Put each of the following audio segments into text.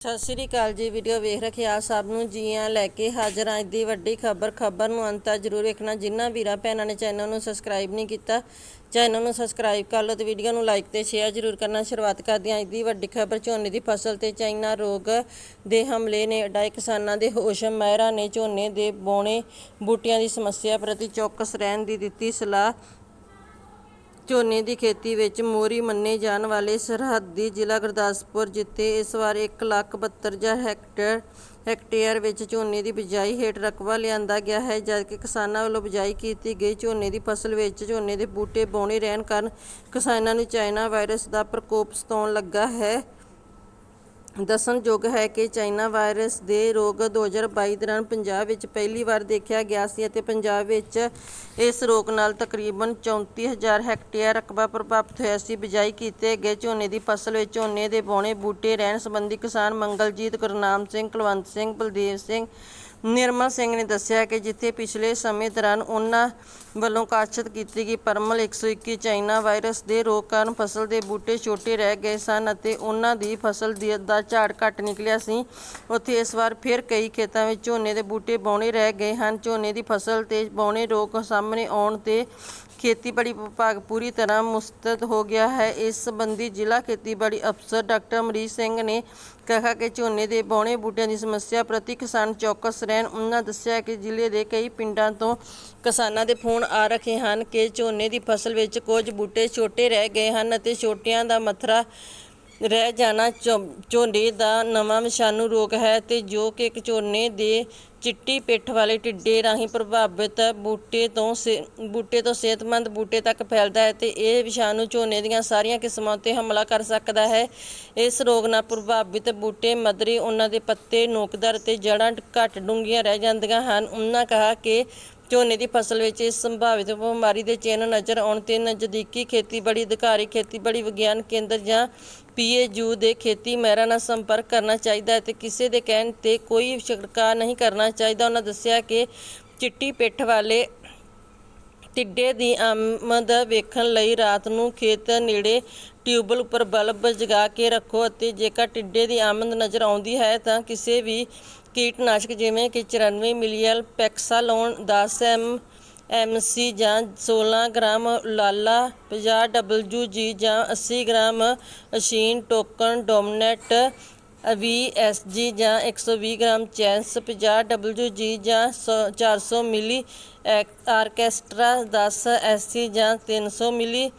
ਸਤਿ ਸ੍ਰੀ ਅਕਾਲ ਜੀ, ਵੀਡੀਓ ਵੇਖ ਰਹੇ ਸਭ ਨੂੰ ਜੀਆਂ ਲੈ ਕੇ ਹਾਜ਼ਰ ਹਾਂ। ਅੱਜ ਦੀ ਵੱਡੀ ਖਬਰ ਖਬਰ ਨੂੰ ਅੰਤ ਤੱਕ ਜ਼ਰੂਰ ਵੇਖਣਾ। ਜਿਨ੍ਹਾਂ ਵੀਰਾਂ ਭੈਣਾਂ ਨੇ ਚੈਨਲ ਨੂੰ ਸਬਸਕ੍ਰਾਈਬ ਨਹੀਂ ਕੀਤਾ, ਚੈਨਲ ਨੂੰ ਸਬਸਕ੍ਰਾਈਬ ਕਰ ਲਓ ਤੇ ਵੀਡੀਓ ਨੂੰ ਲਾਈਕ ਤੇ ਸ਼ੇਅਰ ਜ਼ਰੂਰ ਕਰਨਾ। ਸ਼ੁਰੂਆਤ ਕਰਦੇ ਹਾਂ ਅੱਜ ਦੀ ਵੱਡੀ ਖਬਰ, ਝੋਨੇ ਦੀ ਫਸਲ ਤੇ ਚਾਈਨਾ ਰੋਗ ਦੇ ਹਮਲੇ ਨੇ ਅਡਾਏ ਕਿਸਾਨਾਂ ਦੇ ਹੋਸ਼। ਮਹਿਰਾ ਨੇ ਝੋਨੇ ਦੇ ਬੋਣੇ ਬੂਟਿਆਂ ਦੀ ਸਮੱਸਿਆ ਪ੍ਰਤੀ ਚੌਕਸ ਰਹਿਣ ਦੀ ਦਿੱਤੀ ਸਲਾਹ। ਝੋਨੇ ਦੀ ਖੇਤੀ ਵਿੱਚ ਮੋਰੀ ਮੰਨੇ ਜਾਣ ਵਾਲੇ ਸਰਹੱਦੀ ਜ਼ਿਲ੍ਹਾ ਗੁਰਦਾਸਪੁਰ ਜਿੱਥੇ ਇਸ ਵਾਰ 1,72,000 ਹੈਕਟੇਅਰ ਹੈਕਟੇਅਰ ਵਿੱਚ ਝੋਨੇ ਦੀ ਬਿਜਾਈ ਹੇਠ ਰਕਬਾ ਲਿਆਂਦਾ ਗਿਆ ਹੈ ਜਦਕਿ ਕਿਸਾਨਾਂ ਵੱਲੋਂ ਬਿਜਾਈ ਕੀਤੀ ਗਈ ਝੋਨੇ ਦੀ ਫਸਲ ਵਿੱਚ ਝੋਨੇ ਦੇ ਬੂਟੇ ਬੌਣੇ ਰਹਿਣ ਕਾਰਨ ਕਿਸਾਨਾਂ ਨੂੰ ਚਾਈਨਾ ਵਾਇਰਸ ਦਾ ਪ੍ਰਕੋਪ ਸਤਾਉਣ ਲੱਗਾ ਹੈ। ਦੱਸਣਯੋਗ ਹੈ ਕਿ ਚਾਈਨਾ ਵਾਇਰਸ ਦੇ ਰੋਗ 2022 ਦੌਰਾਨ ਪੰਜਾਬ ਵਿੱਚ ਪਹਿਲੀ ਵਾਰ ਦੇਖਿਆ ਗਿਆ ਸੀ ਅਤੇ ਪੰਜਾਬ ਵਿੱਚ ਇਸ ਰੋਗ ਨਾਲ ਤਕਰੀਬਨ 34000 ਹੈਕਟੇਅਰ ਰਕਬਾ ਪ੍ਰਭਾਵਿਤ ਹੋਇਆ ਸੀ। ਬਿਜਾਈ ਕੀਤੇ ਗਏ ਝੋਨੇ ਦੀ ਫਸਲ ਵਿੱਚ ਝੋਨੇ ਦੇ ਬੌਣੇ, ਬੂਟੇ, ਰਹਿਣ ਸੰਬੰਧੀ ਕਿਸਾਨ ਮੰਗਲਜੀਤ, ਗੁਰਨਾਮ ਸਿੰਘ, ਕੁਲਵੰਤ ਸਿੰਘ, ਬਲਦੇਵ ਸਿੰਘ, ਨਿਰਮਲ ਸਿੰਘ ਨੇ ਦੱਸਿਆ ਕਿ ਜਿੱਥੇ ਪਿਛਲੇ ਸਮੇਂ ਦੌਰਾਨ ਉਹਨਾਂ ਵੱਲੋਂ ਕਾਸ਼ਤ ਕੀਤੀ ਗਈ ਪਰਮਲ 121 ਚਾਈਨਾ ਵਾਇਰਸ ਦੇ ਰੋਗ ਕਾਰਨ ਫਸਲ ਦੇ ਬੂਟੇ ਛੋਟੇ ਰਹਿ ਗਏ ਸਨ ਅਤੇ ਉਹਨਾਂ ਦੀ ਫਸਲ ਦੀ ਦਾ ਝਾੜ ਘੱਟ ਨਿਕਲਿਆ ਸੀ। ਉੱਥੇ ਇਸ ਵਾਰ ਫਿਰ ਕਈ ਖੇਤਾਂ ਵਿੱਚ ਝੋਨੇ ਦੇ ਬੂਟੇ ਬੌਣੇ ਰਹਿ ਗਏ ਹਨ। ਝੋਨੇ ਦੀ ਫਸਲ ਤੇ ਬੌਣੇ ਰੋਗ ਸਾਹਮਣੇ ਆਉਣ ਤੇ ਖੇਤੀਬਾੜੀ ਵਿਭਾਗ ਪੂਰੀ ਤਰ੍ਹਾਂ ਮੁਸਤਦ ਹੋ ਗਿਆ ਹੈ। ਇਸ ਸੰਬੰਧੀ ਜ਼ਿਲ੍ਹਾ ਖੇਤੀਬਾੜੀ ਅਫਸਰ ਡਾਕਟਰ ਅਮਰੀਸ਼ ਸਿੰਘ ਨੇ ਕਿਹਾ ਕਿ ਝੋਨੇ ਦੇ ਬੌਣੇ ਬੂਟਿਆਂ ਦੀ ਸਮੱਸਿਆ ਪ੍ਰਤੀ ਕਿਸਾਨ ਚੌਕਸ ਰਹਿਣ। ਉਹਨਾਂ ਦੱਸਿਆ ਕਿ ਜ਼ਿਲ੍ਹੇ ਦੇ ਕਈ ਪਿੰਡਾਂ ਤੋਂ ਕਿਸਾਨਾਂ ਦੇ ਫੋਨ ਆ ਰਹੇ ਹਨ ਕਿ ਝੋਨੇ ਦੀ ਫਸਲ ਵਿੱਚ ਕੁਝ ਬੂਟੇ ਛੋਟੇ ਰਹਿ ਗਏ ਹਨ ਅਤੇ ਛੋਟਿਆਂ ਦਾ ਮੱਥਰਾ ਰਹਿ ਜਾਣਾ ਝੋ- ਝੋਨੇ ਦਾ ਨਵਾਂ ਵਿਸ਼ਾਣੂ ਰੋਗ ਹੈ ਤੇ ਜੋ ਕਿ ਇੱਕ ਝੋਨੇ ਦੇ ਚਿੱਟੀ ਪਿੱਠ ਵਾਲੇ ਟਿੱਡੇ ਰਾਹੀਂ ਪ੍ਰਭਾਵਿਤ ਬੂਟੇ ਤੋਂ ਸੇ- ਬੂਟੇ ਤੋਂ ਸਿਹਤਮੰਦ ਬੂਟੇ ਤੱਕ ਫੈਲਦਾ ਹੈ ਤੇ ਇਹ ਵਿਸ਼ਾਣੂ ਝੋਨੇ ਦੀਆਂ ਸਾਰੀਆਂ ਕਿਸਮਾਂ ਉੱਤੇ ਹਮਲਾ ਕਰ ਸਕਦਾ ਹੈ। ਇਸ ਰੋਗ ਨਾਲ ਪ੍ਰਭਾਵਿਤ ਬੂਟੇ ਮਦਰੀ ਉਹਨਾਂ ਦੇ ਪੱਤੇ, ਨੋਕਦਾਰ ਤੇ ਜੜ੍ਹਾਂ ਘੱਟ ਡੂੰਘੀਆਂ ਰਹਿ ਜਾਂਦੀਆਂ ਹਨ। ਉਹਨਾਂ ਕਿਹਾ ਕਿ ਝੋਨੇ ਦੀ ਫਸਲ ਵਿੱਚ ਇਸ ਸੰਭਾਵਿਤ ਬਿਮਾਰੀ ਦੇ ਚਿੰਨ੍ਹ ਨਜ਼ਰ ਆਉਣ ਤੇ ਨਜ਼ਦੀਕੀ ਖੇਤੀਬਾੜੀ ਅਧਿਕਾਰੀ, ਖੇਤੀਬਾੜੀ ਵਿਗਿਆਨ ਕੇਂਦਰ ਜਾਂ ਪੀਏਯੂ ਦੇ ਖੇਤੀ ਮਹਿਰਾਂ ਨਾਲ ਸੰਪਰਕ ਕਰਨਾ ਚਾਹੀਦਾ ਹੈ ਤੇ ਕਿਸੇ ਦੇ ਕਹਿਣ ਤੇ ਕੋਈ ਛਿੜਕਾਅ ਨਹੀਂ ਕਰਨਾ ਚਾਹੀਦਾ। ਉਹਨਾਂ ਦੱਸਿਆ ਕਿ ਚਿੱਟੀ ਪਿੱਠ ਵਾਲੇ ਟਿੱਡੇ ਦੀ ਆਮਦ ਵੇਖਣ ਲਈ ਰਾਤ ਨੂੰ ਖੇਤ ਨੇੜੇ ਟਿਊਬਲ ਉੱਪਰ ਬਲਬ ਜਗਾ ਕੇ ਰੱਖੋ ਅਤੇ ਜੇਕਰ ਟਿੱਡੇ ਦੀ ਆਮਦ ਨਜ਼ਰ ਆਉਂਦੀ ਹੈ ਤਾਂ ਕਿਸੇ ਵੀ ਕੀਟਨਾਸ਼ਕ ਜਿਵੇਂ ਕਿ 94 ਮਿਲੀਅਲ ਪੈਕਸਾਲੋਨ 10 ਐਮ ਐਮਸੀ ਜਾਂ 16 ਗ੍ਰਾਮ ਲਾਲਾ 50 ਡਬਲਯੂਜੀ ਜਾਂ 80 ਗ੍ਰਾਮ ਅਸ਼ੀਨ ਟੋਕਨ ਡੋਮਨੇਟ 20 ਐਸਜੀ ਜਾਂ 120 ਗ੍ਰਾਮ ਚੈਂਸ 50 ਡਬਲਯੂਜੀ ਜਾਂ 100 400 ਮਿਲੀ ਐਕ- ਆਰਕੈਸਟਰਾ 10 ਐਸਸੀ ਜਾਂ 300 ਮਿਲੀ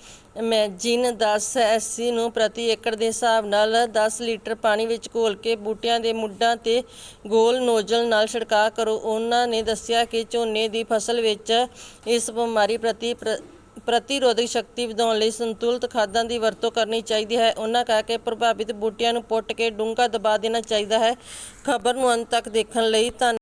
ਮੈਜਿਨ 10 ਐਸਸੀ ਨੂੰ ਪ੍ਰਤੀ ਏਕੜ ਦੇ ਹਿਸਾਬ ਨਾਲ 10 ਲੀਟਰ ਪਾਣੀ ਵਿੱਚ ਘੋਲ ਕੇ ਬੂਟਿਆਂ ਦੇ ਮੁੱਢਾਂ ਤੇ ਗੋਲ ਨੋਜ਼ਲ ਨਾਲ ਛਿੜਕਾਅ ਕਰੋ। ਉਹਨਾਂ ਨੇ ਦੱਸਿਆ ਕਿ ਝੋਨੇ ਦੀ ਫਸਲ ਵਿੱਚ ਇਸ ਬਿਮਾਰੀ ਪ੍ਰਤੀ ਪ੍ਰ- ਪ੍ਰਤੀਰੋਧਕ ਸ਼ਕਤੀ ਵਧਾਉਣ ਲਈ ਸੰਤੁਲਿਤ ਖਾਦਾਂ ਦੀ ਵਰਤੋਂ ਕਰਨੀ ਚਾਹੀਦੀ ਹੈ। ਉਹਨਾਂ ਕਹਿ ਕੇ ਪ੍ਰਭਾਵਿਤ ਬੂਟਿਆਂ ਨੂੰ ਪੁੱਟ ਕੇ ਡੂੰਘਾ ਦਬਾ ਦੇਣਾ ਚਾਹੀਦਾ ਹੈ। ਖਬਰ ਨੂੰ ਅੰਤ ਤੱਕ ਦੇਖਣ ਲਈ ਧੰਨ